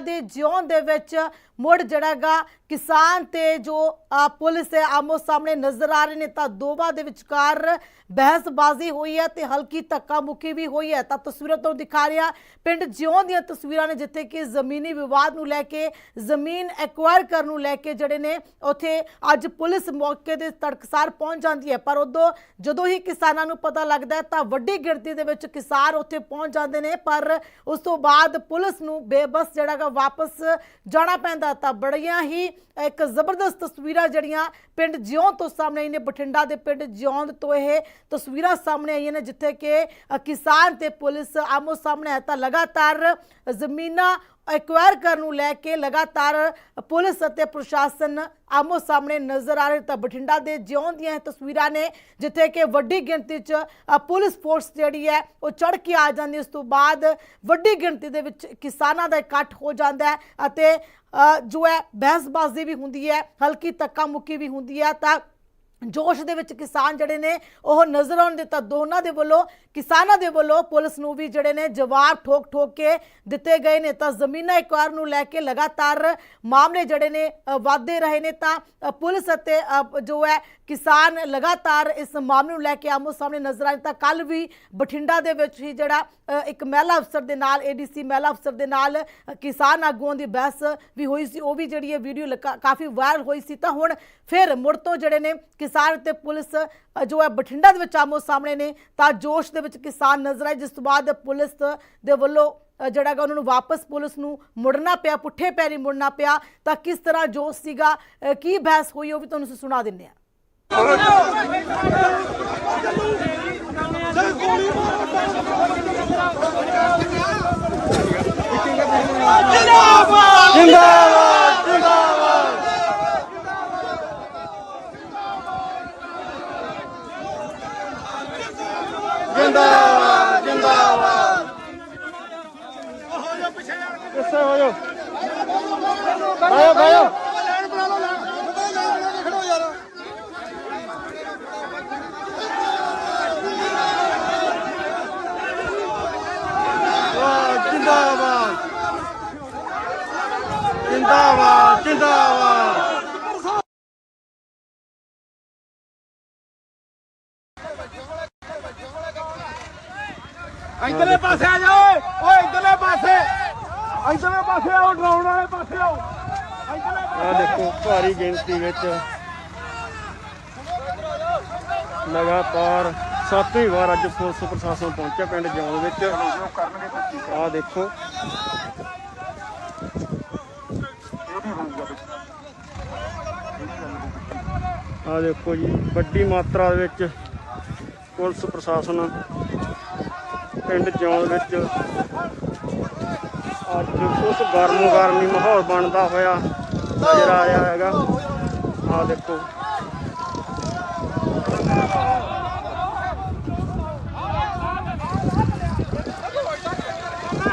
ਦੇ ਜਿਉਣ ਦੇ ਵਿੱਚ ਮੁੜ ਜੜਾਗਾ ਕਿਸਾਨ ਤੇ ਜੋ ਪੁਲਿਸ ਹੈ, ਆਮੋ ਸਾਹਮਣੇ ਨਜ਼ਰ ਆ ਰਹੇ ਨੇ, ਤਾਂ ਦੋਵਾਂ ਦੇ ਵਿਚਕਾਰ ਬਹਿਸਬਾਜ਼ੀ ਹੋਈ ਹੈ ਤੇ ਹਲਕੀ ਧੱਕਾ ਮੁੱਕੀ ਵੀ ਹੋਈ ਹੈ। ਤਾਂ ਤਸਵੀਰਾਂ ਤੋਂ ਦਿਖਾ ਰਿਹਾ, ਪਿੰਡ ਜਿਉਂ ਦੀਆਂ ਤਸਵੀਰਾਂ ਨੇ, ਜਿੱਥੇ ਕਿ ਜ਼ਮੀਨੀ ਵਿਵਾਦ ਨੂੰ ਲੈ ਕੇ, ਜ਼ਮੀਨ ਐਕਵਾਇਰ ਕਰਨ ਨੂੰ ਲੈ ਕੇ ਜਿਹੜੇ ਨੇ, ਉੱਥੇ ਅੱਜ ਪੁਲਿਸ ਮੌਕੇ ਦੇ ਤੜਕਸਾਰ ਪਹੁੰਚ ਜਾਂਦੀ ਹੈ। ਪਰ ਉਦੋਂ ਜਦੋਂ ਹੀ ਕਿਸਾਨਾਂ ਨੂੰ ਪਤਾ ਲੱਗਦਾ ਹੈ, ਤਾਂ ਵੱਡੀ ਗਿਣਤੀ ਦੇ ਵਿੱਚ ਕਿਸਾਨ ਉੱਥੇ ਪਹੁੰਚ ਜਾਂਦੇ ਨੇ, ਪਰ ਉਸ ਤੋਂ ਬਾਅਦ ਪੁਲਿਸ ਨੂੰ ਬੇਬਸ ਜਿਹੜਾ ਗਾ ਵਾਪਸ ਜਾਣਾ ਪੈਂਦਾ, ਤਾਂ ਬੜੀਆਂ ਹੀ ਇੱਕ ਜ਼ਬਰਦਸਤ ਤਸਵੀਰਾਂ ਜਿਹੜੀਆਂ ਪਿੰਡ ਜਿਉਂ ਤੋਂ ਸਾਹਮਣੇ ਆਈਆਂ ਨੇ, ਬਠਿੰਡਾ ਦੇ ਪਿੰਡ ਜਿਉਂ ਤੋਂ ਇਹ ਤਸਵੀਰਾਂ ਸਾਹਮਣੇ ਆਈਆਂ ਨੇ, ਜਿੱਥੇ ਕਿ ਕਿਸਾਨ ਤੇ ਪੁਲਿਸ ਆਮੋ ਸਾਹਮਣੇ ਹੈ ਤਾਂ ਲਗਾਤਾਰ ਜ਼ਮੀਨਾਂ ਐਕਵਾਇਰ ਕਰਨ ਨੂੰ ਲੈ ਕੇ ਲਗਾਤਾਰ ਪੁਲਿਸ ਅਤੇ ਪ੍ਰਸ਼ਾਸਨ ਆਮੋ ਸਾਹਮਣੇ ਨਜ਼ਰ ਆ ਰਹੇ ਤਾਂ ਬਠਿੰਡਾ ਦੇ ਜਿਉਂ ਦੀਆਂ ਇਹ ਤਸਵੀਰਾਂ ਨੇ, ਜਿੱਥੇ ਕਿ ਵੱਡੀ ਗਿਣਤੀ 'ਚ ਪੁਲਿਸ ਫੋਰਸ ਜਿਹੜੀ ਹੈ, ਉਹ ਚੜ ਕੇ ਆ ਜਾਂਦੀ ਉਸ ਤੋਂ ਬਾਅਦ ਵੱਡੀ ਗਿਣਤੀ ਦੇ ਵਿੱਚ ਕਿਸਾਨਾਂ ਦਾ ਇਕੱਠ ਹੋ ਜਾਂਦਾ ਹੈ ਅਤੇ ਜੋ ਹੈ, ਬਹਿਸਬਾਜ਼ੀ ਵੀ ਹੁੰਦੀ ਹੈ, ਹਲਕੀ ਧੱਕਾ ਮੁੱਕੀ ਵੀ ਹੁੰਦੀ ਹੈ। ਤਾਂ ਜੋਸ਼ ਦੇ ਵਿੱਚ ਕਿਸਾਨ ਜਿਹੜੇ ਨੇ ਉਹ ਨਜ਼ਰ ਆਉਣ ਦਿੱਤਾ। ਦੋਨਾਂ ਦੇ ਵੱਲੋਂ ਕਿਸਾਨਾਂ ਦੇ ਵੱਲੋਂ ਪੁਲਿਸ ਨੂੰ ਵੀ ਜਿਹੜੇ ਨੇ ਜਵਾਬ ਠੋਕ ਠੋਕ ਕੇ ਦਿੱਤੇ ਗਏ ਨੇ। ਤਾਂ ਜ਼ਮੀਨਾਂ ਇਕਵਾਰ ਨੂੰ ਲੈ ਕੇ ਲਗਾਤਾਰ ਮਾਮਲੇ ਜਿਹੜੇ ਨੇ ਅ, ਰਹੇ ਨੇ। ਤਾਂ ਪੁਲਿਸ ਅਤੇ ਜੋ ਹੈ ਕਿਸਾਨ ਲਗਾਤਾਰ ਇਸ ਮਾਮਲੇ ਨੂੰ ਲੈ ਕੇ ਆਮੋ ਸਾਹਮਣੇ ਨਜ਼ਰ ਆਏ ਤਾਂ ਕੱਲ ਵੀ ਬਠਿੰਡਾ ਦੇ ਵਿੱਚ ਹੀ ਜਿਹੜਾ ਇੱਕ ਮਹਿਲਾ ਅਫਸਰ ਦੇ ਨਾਲ ਏਡੀਸੀ ਮਹਿਲਾ ਅਫਸਰ ਦੇ ਨਾਲ ਕਿਸਾਨ ਆਗੂਆਂ ਦੀ ਬਹਿਸ ਵੀ ਹੋਈ ਸੀ। ਉਹ ਵੀ ਜਿਹੜੀ ਇਹ ਵੀਡੀਓ ਕਾਫੀ ਵਾਇਰਲ ਹੋਈ ਸੀ। ਤਾਂ ਹੁਣ ਫਿਰ ਮੁੜ ਤੋਂ ਜਿਹੜੇ ਨੇ ਕਿਸਾਨ ਤੇ ਪੁਲਿਸ ਜੋ ਹੈ ਬਠਿੰਡਾ ਦੇ ਵਿੱਚ ਆਮੋ ਸਾਹਮਣੇ ਨੇ, ਤਾਂ ਜੋਸ਼ ਦੇ ਵਿੱਚ ਕਿਸਾਨ ਨਜ਼ਰ ਆਏ, ਜਿਸ ਤੋਂ ਬਾਅਦ ਪੁਲਿਸ ਦੇ ਵੱਲੋਂ ਜਿਹੜਾ ਗਾ ਉਹਨਾਂ ਨੂੰ ਵਾਪਸ ਪੁਲਿਸ ਨੂੰ ਮੁੜਨਾ ਪਿਆ, ਪੁੱਠੇ ਪੈਰੀ ਮੁੜਨਾ ਪਿਆ। ਤਾਂ ਕਿਸ ਤਰ੍ਹਾਂ ਜੋਸ਼ ਸੀਗਾ ਕੀ ਬਹਿਸ ਹੋਈ ਉਹ ਵੀ ਤੁਹਾਨੂੰ ਅਸੀਂ ਸੁਣਾ ਦਿੰਦੇ ਹਾਂ। जिंदाबाद ਇਧਰਲੇ ਓਏ ਇਧਰਲੇ ਪਾਸੇ। ਇਧਰਲੇ ਪਾਸੇ ਆਓ, ਡਰਾਉਣ ਵਾਲੇ ਪਾਸੇ ਆਓ। ਇਧਰਲੇ ਆ ਦੇਖੋ, ਭਾਰੀ ਗਿਣਤੀ ਵਿੱਚ ਲਗਾਤਾਰ ਸੱਤਵੀਂ ਵਾਰ ਅੱਜ ਪੁਲਿਸ ਪ੍ਰਸ਼ਾਸਨ ਪਹੁੰਚਿਆ ਪਿੰਡ ਜੌਂ ਵਿੱਚ। ਆ ਦੇਖੋ। ਆ ਦੇਖੋ ਜੀ, ਵੱਡੀ ਮਾਤਰਾ ਦੇ ਵਿੱਚ ਪੁਲਿਸ ਪ੍ਰਸ਼ਾਸਨ ਪਿੰਡ ਜੌਂ ਵਿੱਚ ਅੱਜ ਉਸ ਗਰਮੋ ਗਰਮੀ ਮਾਹੌਲ ਬਣਦਾ ਹੋਇਆ ਨਜ਼ਰ ਆ ਹੈਗਾ। ਆ ਦੇਖੋ।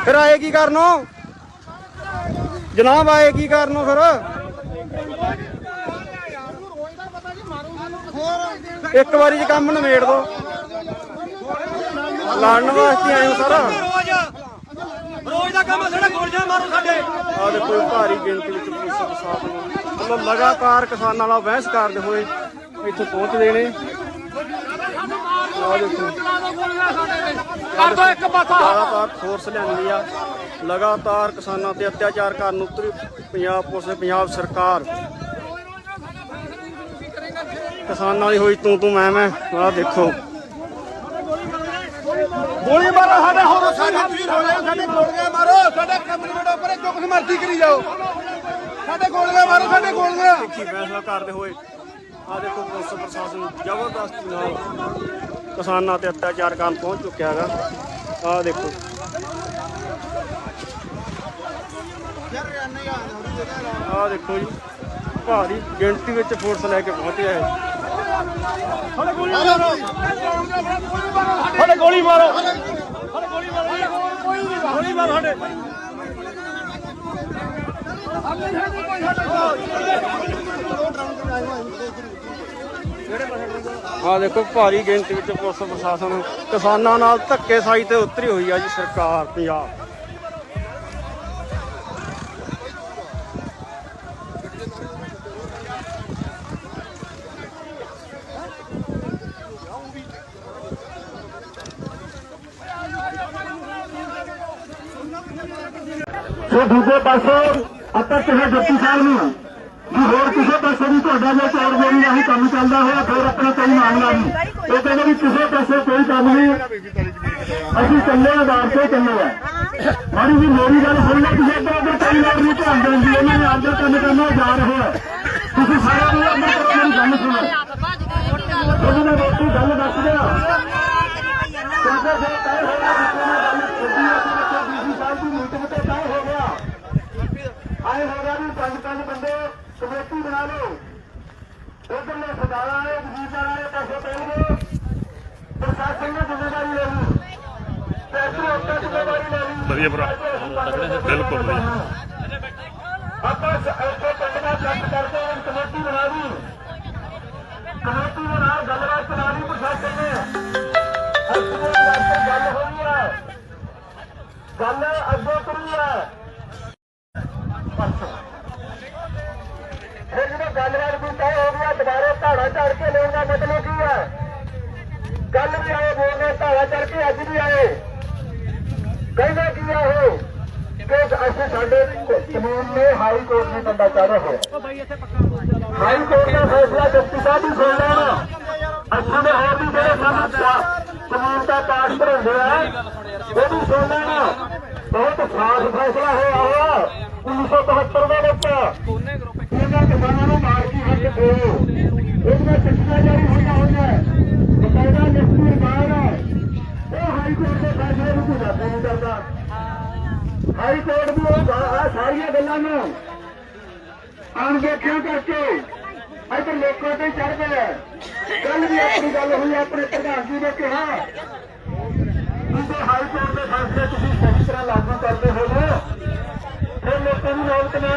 ਫਿਰ ਆਏ ਕੀ ਕਰਨੋ? ਜਨਾਬ ਆਏ ਕੀ ਕਰਨੋ ਫਿਰ? ਇੱਕ ਵਾਰੀ ਚ ਕੰਮ ਨਿਬੇੜ ਦੋ। ਲੜਨ ਵਾਸਤੇ ਆਏ ਹੋ ਸਰ? ਰੋਜ਼ ਦਾ ਕੰਮ ਸਾਡਾ ਗੋਲੀਆਂ ਮਾਰੋ ਸਾਡੇ। ਆ ਦੇਖੋ ਇਹ ਭਾਰੀ ਗਿਣਤੀ ਵਿੱਚ ਪੁਲਿਸ ਪ੍ਰਸ਼ਾਸਨ ਵੱਲੋਂ ਲਗਾਤਾਰ ਕਿਸਾਨਾਂ ਨਾਲ ਬਹਿਸ ਕਰਦੇ ਹੋਏ ਇੱਥੇ ਪਹੁੰਚਦੇ ਨੇ। ਆ ਦੇਖੋ। ਕਰ ਦੋ ਇੱਕ ਪਾਸਾ। ਲਗਾਤਾਰ ਫੋਰਸ ਲਿਆਂਦੀ ਆ। ਲਗਾਤਾਰ ਕਿਸਾਨਾਂ ਤੇ ਅਤਿਆਚਾਰ ਕਰਨ ਉਤਰੀ ਪੰਜਾਬ ਪੁਲਿਸ ਤੇ ਪੰਜਾਬ ਸਰਕਾਰ। ਕਿਸਾਨਾਂ ਦੀ ਹੋਈ ਤੂੰ ਤੂੰ ਮੈਂ ਮੈਂ ਆ ਦੇਖੋ। ਗੋਲੀ ਮਾਰੋ ਸਾਡੇ ਹੋਰ। ਸਾਡੇ ਵੀਰ ਹੋ ਜਾਓ ਸਾਡੇ ਗੋਲੀਆਂ ਮਾਰੋ ਸਾਡੇ ਕਮਿਊਨਿਟੀ ਉੱਪਰ ਜੋ ਕੁਝ ਮਰਜ਼ੀ ਕਰੀ ਜਾਓ। ਸਾਡੇ ਗੋਲੀਆਂ ਮਾਰੋ ਸਾਡੇ ਗੋਲੀਆਂ। ਕੀ ਫੈਸਲਾ ਕਰਦੇ ਹੋਏ। ਆ ਦੇਖੋ ਪੁਲਿਸ ਪ੍ਰਸ਼ਾਸਨ ਜ਼ਬਰਦਸਤੀ ਨਾਲ ਕਿਸਾਨਾਂ ਤੇ ਅਤਿਆਚਾਰ ਕਰਨ ਪਹੁੰਚ ਚੁੱਕਿਆ ਹੈਗਾ। ਆ ਦੇਖੋ। ਆ ਦੇਖੋ ਜੀ ਭਾਰੀ ਗਿਣਤੀ ਵਿੱਚ ਫੋਰਸ ਲੈ ਕੇ ਪਹੁੰਚਿਆ ਹੈ ਸਾਡੇ ਗੋਲੀ ਮਾਰੋ। ਸਾਡੇ ਗੋਲੀ ਮਾਰੋ ਸਾਡੇ। ਗੋਲੀ ਮਾਰੋ ਕੋਈ ਨਹੀਂ ਗੋਲੀ ਮਾਰੋ ਸਾਡੇ ਆ ਦੇਖੋ ਭਾਰੀ ਗਿਣਤੀ ਵਿੱਚ ਪੁਲਿਸ ਪ੍ਰਸ਼ਾਸਨ ਕਿਸਾਨਾਂ ਨਾਲ ਧੱਕੇਸ਼ਾਹੀ ਤੇ ਉਤਰੀ ਹੋਈ ਆ ਜੀ ਸਰਕਾਰ ਪੰਜਾਬ ਦੂਜੇ ਪਾਸੇ ਆਪਾਂ ਕਿਸੇ ਜੱਤੀ ਸਾਹਿਬ ਨੂੰ ਵੀ ਹੋਰ ਕਿਸੇ ਪਾਸੇ ਵੀ ਤੁਹਾਡਾ ਜੇ ਚੋਰ ਮੇਰੀ ਰਾਹੀਂ ਕੰਮ ਚੱਲਦਾ ਹੋਇਆ, ਫਿਰ ਆਪਣਾ ਕੋਈ ਮਾਮਲਾ ਨਹੀਂ ਇਹ ਕਹਿੰਦੇ ਵੀ ਕਿਸੇ ਪਾਸੇ ਕੋਈ ਕੰਮ ਨਹੀਂ। ਅਸੀਂ ਚੱਲੇ ਆਧਾਰ ਤੇ ਚੱਲੇ ਆ ਮਾੜੀ ਜੀ ਮੇਰੀ ਗੱਲ ਸੁਣ ਲਓ, ਤੁਸੀਂ ਇੱਧਰ ਉੱਧਰ ਕਈ ਵਾਰ ਨਹੀਂ ਧਿਆਨ ਦਿੰਦੀ ਇਹਨਾਂ ਨੇ ਆਪਦਾ ਕੰਮ ਕਰਨਾ ਜਾ ਰਹੇ ਆ। ਤੁਸੀਂ ਸਾਰਿਆਂ ਨੂੰ ਆਪਣੀ ਤਰਫ ਮੇਰੀ ਗੱਲ ਸੁਣੋ ਉਹਨਾਂ ਨੇ ਰੋਟੀ ਗੱਲ ਦੱਸ ਦਿਆ ਕਿਉਂਕਿ ਫਿਰ ਤੈਅ ਹੋਇਆ ਜਿੱਥੇ ਮੈਂ ਗੱਲ ਛੱਡੀ ਆ ਕਿ ਬੱਚੇ ਡੀਸੀ ਸਾਹਿਬ ਦੀ ਮੀਟਿੰਗ ਤੇ ਤੈਅ ਹੋ ਗਿਆ ਆਏ ਹੋ ਗਿਆ ਵੀ ਪੰਜ ਪੰਜ ਬੰਦੇ ਕਮੇਟੀ ਬਣਾ ਲਓ ਉਧਰਲੇ ਸਰਦਾਰਾਂ ਵਾਲੇ ਵਜ਼ੀਰਾਂ ਵਾਲੇ ਪਾਸੇ ਪੈਣਗੇ ਪ੍ਰਸ਼ਾਸਨ ਨੇ ਜ਼ਿੰਮੇਵਾਰੀ ਲੈਣੀ ਪੈਸੇ ਉੱਤੇ ਜ਼ਿੰਮੇਵਾਰੀ ਲੈਣੀ ਵਧੀਆ ਭਰਾ। ਬਿਲਕੁਲ ਵਧੀਆ। ਆਪਾਂ ਇੱਥੇ ਪਿੰਡ ਦਾ ਜੱਜ ਕਰਦੇ ਹਾਂ ਕਮੇਟੀ ਬਣਾ ਲਈ। ਕਮੇਟੀ ਦੇ ਨਾਲ ਗੱਲਬਾਤ ਕਰਾ ਲਈ ਪ੍ਰਸ਼ਾਸਨ ਨੇ। ਅੱਗੇ ਡਾਕਟਰ ਗੱਲ ਹੋਈ ਹੈ। ਗੱਲ ਅੱਗੇ ਕਰੀ ਹੈ। ਫਿਰ ਜਦੋਂ ਗੱਲਬਾਤ ਵੀ ਤੈਅ ਹੋ ਗਿਆ ਦੁਬਾਰਾ ਧਾੜਾ ਚੜ ਕੇ ਲੈਣ ਦਾ ਮਤਲਬ ਕੀ ਹੈ? ਕੱਲ ਵੀ ਆਏ ਬੋਲਨੇ ਧਾੜਾ ਚੜ ਕੇ ਅੱਜ ਵੀ ਆਏ। ਕਹਿੰਦਾ ਕੀ ਆ ਉਹ? ਕਿ ਅਸੀਂ ਸਾਡੇ ਕਾਨੂੰਨ ਨੇ ਹਾਈ ਕੋਰਟ ਨੇ ਬੰਦਾ ਚਾੜਿਆ ਹੋਇਆ। ਹਾਈ ਕੋਰਟ ਦਾ ਫੈਸਲਾ ਜਸਟਿਸ ਸਾਹਿਬ ਹੀ ਸੁਣ ਲੈਣ। ਅੱਛਾ ਦੇ ਹੋਰ ਵੀ ਜਿਹੜੇ ਸਾਨੂੰ ਕਾਨੂੰਨ ਦਾ ਪਾਸ ਭਰਉਂਦੇ ਆ ਉਹ ਵੀ ਸੁਣ ਲੈਣ। ਬਹੁਤ ਸਾਫ਼ ਫੈਸਲਾ ਹੋਇਆ ਹੋਇਆ 1972 ਦੇ ਵਿੱਚ। ਮਾਰ ਕੀ ਜਾਰੀ ਹੋਈਆਂ ਹੋਈਆਂ ਬਕਾਇਦਾ ਲਿਖਤੀ ਰਿਕਾਰਡ ਹੈ ਉਹ ਹਾਈ ਕੋਰਟ ਦੇ ਫੈਸਲੇ ਨੂੰ ਕੋਈ ਰੱਦ ਨਹੀਂ ਕਰਦਾ ਹਾਈ ਕੋਰਟ ਵੀ ਉਹ ਆ ਸਾਰੀਆਂ ਗੱਲਾਂ ਨੂੰ ਅਣਦੇਖਿਆ ਕਰਕੇ ਇੱਧਰ ਲੋਕਾਂ ਤੇ ਚੜ ਗਿਆ ਕੱਲ ਵੀ ਆਪਣੀ ਗੱਲ ਹੋਈ ਆਪਣੇ ਪ੍ਰਧਾਨ ਜੀ ਨੇ ਕਿਹਾ ਕਿ ਹਾਈ ਕੋਰਟ ਦੇ ਫੈਸਲੇ ਤੁਸੀਂ ਸਹੀ ਤਰ੍ਹਾਂ ਲਾਗੂ ਕਰਦੇ ਹੋ। ਫਿਰ ਲੋਕਾਂ ਨੂੰ ਨੌਬਤ ਨਾ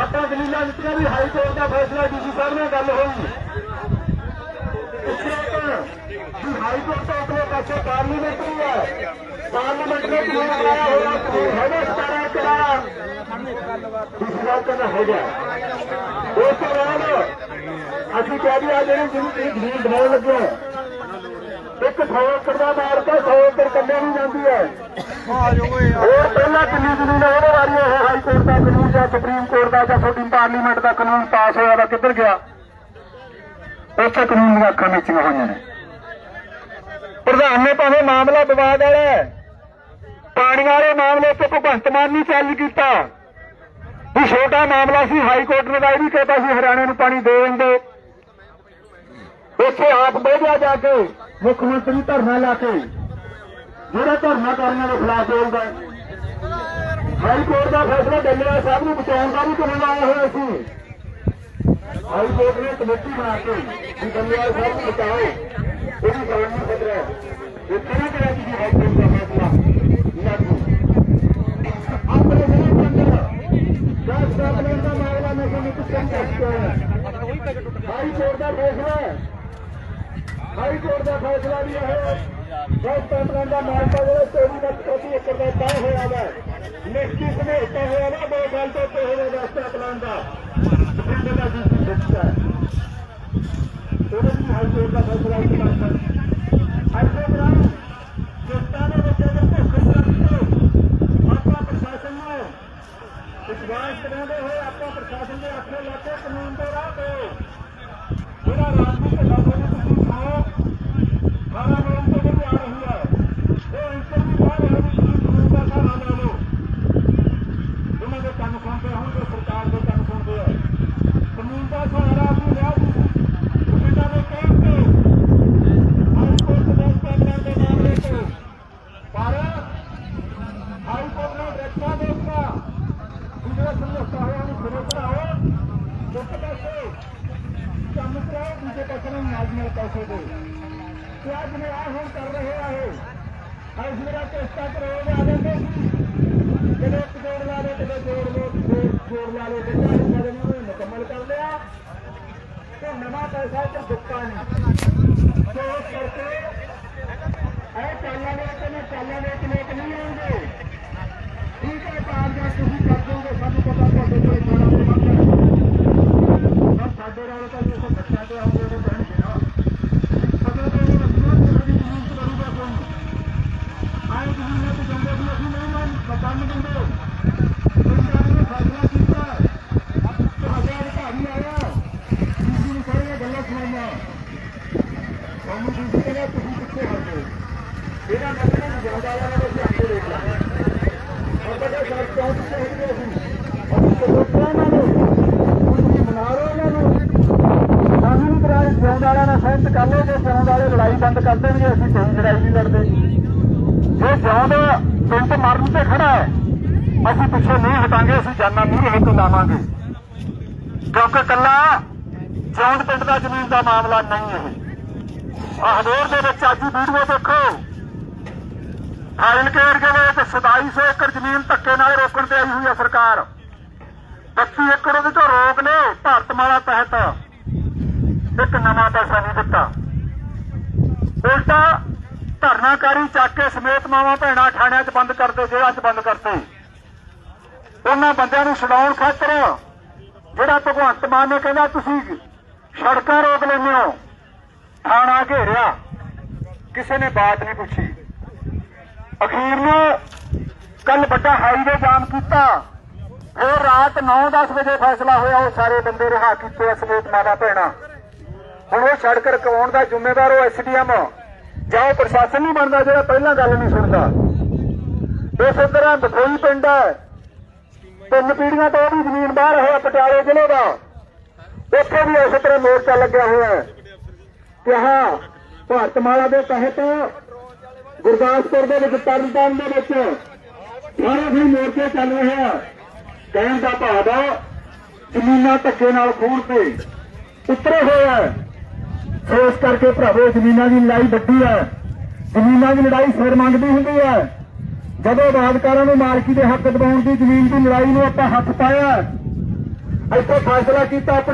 ਆਪਾਂ ਦਲੀਲਾਂ ਦਿੱਤੀਆਂ ਵੀ ਹਾਈ ਕੋਰਟ ਦਾ ਫੈਸਲਾ ਡੀਸੀ ਸਾਹਿਬ ਨਾਲ ਗੱਲ ਹੋਈ। ਵੀ ਹਾਈ ਕੋਰਟ ਤੋਂ ਆਪਣੇ ਪਾਸੇ ਪਾਰਲੀਮੈਂਟਰੀ ਹੈ। ਪਾਰਲੀਮੈਂਟ ਨੇ ਕਿਉਂ ਬਣਾਇਆ ਹੋਇਆ ਕਾਨੂੰਨ ਹੈਗਾ ਸਤਾਰਾ ਚਲਾਇਆ ਇਸ ਗੱਲ ਤਾਂ ਉਸ ਤੋਂ ਬਾਅਦ ਅਸੀਂ ਕਹਿ ਵੀ ਆ ਜਿਹੜੇ ਜਿਹਨੂੰ ਤੁਸੀਂ ਜ਼ਮੀਨ ਬਣਾਉਣ ਲੱਗੇ ਹੋ, ਇੱਕ 100 ਏਕੜ ਦਾ ਮਾਰ ਕੇ 100 ਏਕੜ ਕੰਨੇ ਨਹੀਂ ਜਾਂਦੀ ਹੈ। ਹੋਰ ਪਹਿਲਾਂ ਕਿੰਨੀ ਜ਼ਮੀਨ ਉਹਦੇ ਵਾਰੀ ਇਹ ਹਾਈ ਕੋਰਟ ਦਾ ਕਾਨੂੰਨ ਜਾਂ ਸੁਪਰੀਮ ਕੋਰਟ ਦਾ ਜਾਂ ਤੁਹਾਡੀ ਪਾਰਲੀਮੈਂਟ ਦਾ ਕਾਨੂੰਨ ਪਾਸ ਹੋਇਆ ਵਾ ਕਿੱਧਰ ਗਿਆ? ਉੱਥੇ ਕਾਨੂੰਨ ਦੀਆਂ ਅੱਖਾਂ ਮੀਚੀਆਂ ਹੋਈਆਂ ਨੇ। ਪ੍ਰਧਾਨ ਨੇ ਭਾਵੇਂ ਮਾਮਲਾ ਵਿਵਾਦ ਵਾਲਾ ਹੈ ਪਾਣੀ ਵਾਲੇ ਮਾਮਲੇ ਤੇ ਭਗਵੰਤ ਮਾਨ ਨਹੀਂ ਚੱਲ ਕੀਤਾ। ਵੀ ਛੋਟਾ ਮਾਮਲਾ ਸੀ ਹਾਈ ਕੋਰਟ ਨੇ ਇਹ ਵੀ ਕਹਿਤਾ ਸੀ ਹਰਿਆਣੇ ਨੂੰ ਪਾਣੀ ਦੇ ਦਿੰਦੇ। ਉੱਥੇ ਆਪ ਬਹਿ ਗਿਆ ਜਾ ਕੇ। ਮੁੱਖ ਮੰਤਰੀ ਧਰਨਾ ਲਾ ਕੇ, ਜਿਹੜਾ ਧਰਨਾਕਾਰੀਆਂ ਦੇ ਖਿਲਾਫ ਬੋਲਦਾ ਹਾਈ ਕੋਰਟ ਦਾ ਫੈਸਲਾ ਡੱਲੇਵਾਲ ਸਾਹਿਬ ਨੂੰ ਬਚਾਉਣ ਦਾ ਵੀ ਕਾਨੂੰਨ ਆਇਆ ਹੋਇਆ ਸੀ। ਹਾਈ ਕੋਰਟ ਨੇ ਕਮੇਟੀ ਬਣਾ ਕੇ ਵੀ ਡੱਲੇਵਾਲ ਸਾਹਿਬ ਨੂੰ ਬਚਾਓ ਇਹਦੀ ਜਾਨ ਨੂੰ ਖਤਰਾ ਹੈ। ਇਹ ਕਿਹੜਾ ਕਿਹੜਾ ਤੁਸੀਂ ਹਾਈ ਕੋਰਟ ਦਾ ਫੈਸਲਾ ਲਾਗੂ ਆਪਣੇ ਜ਼ਿਲ੍ਹੇ ਦੇ ਅੰਦਰ ਦਸ ਕਾਬਲਾਂ ਦਾ ਮਾਮਲਾ ਨਸ਼ੇ ਨੂੰ ਕਿਸ ਕਰ ਚੁੱਕਾ ਹਾਈ ਕੋਰਟ ਦਾ ਫੈਸਲਾ ਹਾਈ ਕੋਰਟ ਦਾ ਫੈਸਲਾ ਵੀ ਹੈ। ਦਸ ਕਾਬਲਾਂ ਦਾ ਮਾਮਲਾ ਜਿਹੜਾ ਚੋਰੀ ਦਾ ਪ੍ਰਤੀ ਏਕੜ ਦਾ ਤੈਅ ਹੋਇਆ ਵਾ। ਨਿਸ਼ਚਿਤ ਸਮਝੌਤਾ ਹੋਇਆ ਨਾ ਬਹੁਤ ਗੱਲ ਤੋਂ ਹੋਇਆ ਦਸ ਕਾਬਲਾਂ ਦਾ। ਪਿੰਡ ਦਾ ਜੀ ਹੈ ਉਹਦੇ ਹਾਈ ਕੋਰਟ ਦਾ ਫੈਸਲਾ ਇੱਕ ਮੰਗ ਹੈ ਅੱਜ ਦੇ ਦੌਰਾਨ ਕਿਸਾਨਾਂ ਦੇ ਵਿੱਚ ਅਗਰ ਭੁੱਖ ਲੱਗਦੀ ਆਪਾਂ ਪ੍ਰਸ਼ਾਸਨ ਨੂੰ ਵਿਸ਼ਵਾਸ ਕਰਾਉਂਦੇ ਹੋਏ ਆਪਾਂ ਪ੍ਰਸ਼ਾਸਨ ਦੇ ਆਖੇ ਲਾ ਕੇ ਕਾਨੂੰਨ ਦੇ ਰਾਹ ਤੇ ਜਿਹੜਾ ਰਾਜਨੀਤਿਕ ਲਾਗੂ ਨੂੰ ਤੁਸੀਂ ਖਾਓ ਸਾਰਾ ਲੋਕ ਤੋਂ ਜਿਹੜੀ ਆ ਰਹੀ ਹੈ ਉਹ ਇੰਟਰ ਵੀ ਬਾਹਰ ਹੈ ਵੀ ਤੁਸੀਂ ਕਾਨੂੰਨ ਦਾ ਸਹਾਰਾ ਲੈ ਲਓ ਉਹਨਾਂ ਦੇ ਕੰਨ ਸੁਣਦੇ ਹੋਣਗੇ ਸਰਕਾਰ ਦੇ ਕੰਨ ਸੁਣਦੇ ਆ ਕਾਨੂੰਨ ਦਾ ਸਹਾਰਾ ਵੀ ਲਿਆ ਤੁਸੀਂ ਪਿੰਡਾਂ ਦੇ ਕਹਿਣ ਤੇ ਹਾਈ ਕੋਰਟ ਦੇ ਫੈਸਲੇ ਦੇ ਮਾਮਲੇ ਤੋਂ ਪਰ ਹਾਈ ਕੋਰਟ ਨੇ ਰੱਖਿਆ ਦੇਤਾ ਜਿਹੜਾ ਸਮਝੌਤਾ ਹੋਇਆ ਉਹਨੂੰ ਸਿਰੇ ਚੜਾਓ ਇੱਕ ਪਾਸੇ ਕੰਮ ਕਰਾਓ ਦੂਜੇ ਪਾਸੇ ਨੂੰ ਨਾਜ਼ਮੇ ਪੈਸੇ ਦਿਓ ਤੇ ਅੱਜ ਨੇ ਆ ਹੁਣ ਕਰ ਰਹੇ ਆ ਇਹ ਅੱਜ ਮੇਰਾ ਚੇਸਟਾ ਕਰੋਗੇ ਆ ਜਾਂਦੇ ਜਿਹੜੇ ਇੱਕ ਜੋੜ ਲਾ ਲਓ ਕਿਤੇ ਜੋੜ ਲੋ ਜੋੜ ਜੋੜ ਲਾ ਲਏ ਤੇ ਚਾਲੀ ਸਾਲ ਨੂੰ ਮੁਕੰਮਲ ਕਰ ਲਿਆ ਤੇ ਨਵਾਂ ਪੈਸਾ ਤੇ ਦਿੱਤਾ ਨਹੀਂ ਤੇ ਇਸ ਕਰਕੇ ਇਹ ਚਾਲਾਂ ਦੇ ਤੇ ਨਾ ਚਾਲਾਂ ਦੇ ਤੇ ਲੋਕ ਨਹੀਂ ਆਉਂਦੇ ਠੀਕ ਹੈ ਕਾਰਜ ਤੁਸੀਂ ਕਰ ਦੋਗੇ ਸਾਨੂੰ ਕਰ ਲਓ ਜੇ ਸਰੋਂ ਵਾਲੇ ਲੜਾਈ ਬੰਦ ਕਰ ਦੇਣਗੇ ਅਸੀਂ ਕੋਈ ਲੜਾਈ ਨਹੀਂ ਲੜਦੇ ਜੇ ਜਾਨ ਪਿੰਡ ਮਰਨ ਤੇ ਖੜਾ ਹੈ ਅਸੀਂ ਪਿੱਛੇ ਨਹੀਂ ਹਟਾਂਗੇ ਅਸੀਂ ਜਾਨਾਂ ਨਹੀਂ ਰਹਿ ਕੇ ਲਾਵਾਂਗੇ ਕਿਉਂਕਿ ਕੱਲਾ ਜੌਂਡ ਪਿੰਡ ਦਾ ਜ਼ਮੀਨ ਦਾ ਮਾਮਲਾ ਨਹੀਂ ਹੈ। ਆ ਹਦੌਰ ਦੇ ਵਿੱਚ ਅੱਜ ਵੀਡੀਓ ਦੇਖੋ। ਫਾਈਲ ਕੇਰ ਵਿੱਚ 2700 ਏਕੜ ਜ਼ਮੀਨ ਧੱਕੇ ਨਾਲ ਰੋਕਣ ਤੇ ਆਈ ਹੋਈ ਹੈ ਸਰਕਾਰ। 25 ਏਕੜ ਉਹਦੇ ਤੋਂ ਰੋਕ ਨੇ ਭਾਰਤਮਾਲਾ ਤਹਿਤ। ਇੱਕ ਨਵਾਂ ਪੈਸਾ ਨਹੀਂ ਦਿੱਤਾ। ਉਲਟਾ ਧਰਨਾਕਾਰੀ ਚੱਕ ਕੇ ਸਮੇਤ ਮਾਵਾਂ ਭੈਣਾਂ ਥਾਣਿਆਂ 'ਚ ਬੰਦ ਕਰਦੇ, ਜੇਲ੍ਹਾਂ 'ਚ ਬੰਦ ਕਰਤੇ। ਉਹਨਾਂ ਬੰਦਿਆਂ ਨੂੰ ਛਡਾਉਣ ਖਾਤਰ ਜਿਹੜਾ ਭਗਵੰਤ ਮਾਨ ਨੇ ਕਹਿੰਦਾ ਤੁਸੀਂ ਸੜਕਾਂ ਰੋਕ ਲੈਂਦੇ ਹੋ। ਥਾਣਾ ਘੇਰਿਆ। ਕਿਸੇ ਨੇ ਬਾਤ ਨਹੀਂ ਪੁੱਛੀ। ਅਖੀਰ ਨੂੰ ਕੱਲ ਵੱਡਾ ਹਾਈਵੇ ਜਾਮ ਕੀਤਾ। ਫਿਰ ਰਾਤ 9-10 ਵਜੇ ਫੈਸਲਾ ਹੋਇਆ, ਉਹ ਸਾਰੇ ਬੰਦੇ ਰਿਹਾ ਕੀਤੇ ਆ ਸਮੇਤ ਭੈਣਾ। ਹੁਣ ਉਹ ਸੜਕ ਰਕਵਾਉਣ ਦਾ ਜ਼ਿੰਮੇਵਾਰ ਉਹ ਐਸਡੀਐਮ ਜਾਂ ਉਹ ਪ੍ਰਸ਼ਾਸਨ ਨਹੀਂ ਬਣਦਾ ਜਿਹੜਾ ਪਹਿਲਾਂ ਗੱਲ ਨਹੀਂ ਸੁਣਦਾ। ਇਸੇ ਤਰ੍ਹਾਂ ਬਥੋਈ ਪਿੰਡ ਹੈ। ਤਿੰਨ ਪੀੜੀਆਂ ਤੋਂ ਵੀ ਜ਼ਮੀਨ ਬਾਹਰ ਹੋਇਆ ਪਟਿਆਲੇ ਜ਼ਿਲ੍ਹੇ ਦਾ। ਉੱਥੇ ਵੀ ਇਸੇ ਤਰ੍ਹਾਂ ਮੋਰਚਾ ਲੱਗਿਆ ਹੋਇਆ ਹੈ। ਕਿ ਹਾਂ ਭਾਰਤਮਾਲਾ ਦੇ ਤਹਿਤ ਗੁਰਦਾਸਪੁਰ ਦੇ ਵਿੱਚ ਤਰਨਤਾਰਨ ਦੇ ਵਿੱਚ ਸਾਰੇ ਵੀ ਮੋਰਚੇ ਚੱਲ ਰਹੇ ਆ। ਕਹਿਣ ਦਾ ਭਾਵ ਆ, ਜ਼ਮੀਨਾਂ ਧੱਕੇ ਨਾਲ ਖੋਣ ਤੇ ਉਤਰੇ ਹੋਏ ਆ। ਸੋ ਇਸ ਕਰਕੇ ਭਰਾਵੋ, ਜ਼ਮੀਨਾਂ ਦੀ ਲੜਾਈ ਵੱਡੀ ਹੈ ਜ਼ਮੀਨਾਂ ਦੀ ਲੜਾਈ ਸਿਰ ਮੰਗਦੀ ਹੁੰਦੀ ਹੈ ਜਦੋਂ ਬਾਦਕਾਰਾਂ ਨੂੰ ਮਾਲਕੀ ਦੇ ਹੱਕ ਦਿਵਾਉਣ ਦੀ ਜ਼ਮੀਨ ਦੀ ਲੜਾਈ ਨੂੰ ਆਪਾਂ ਹੱਥ ਪਾਇਆ, ਇੱਥੇ ਫੈਸਲਾ ਕੀਤਾ ਆਪਣੇ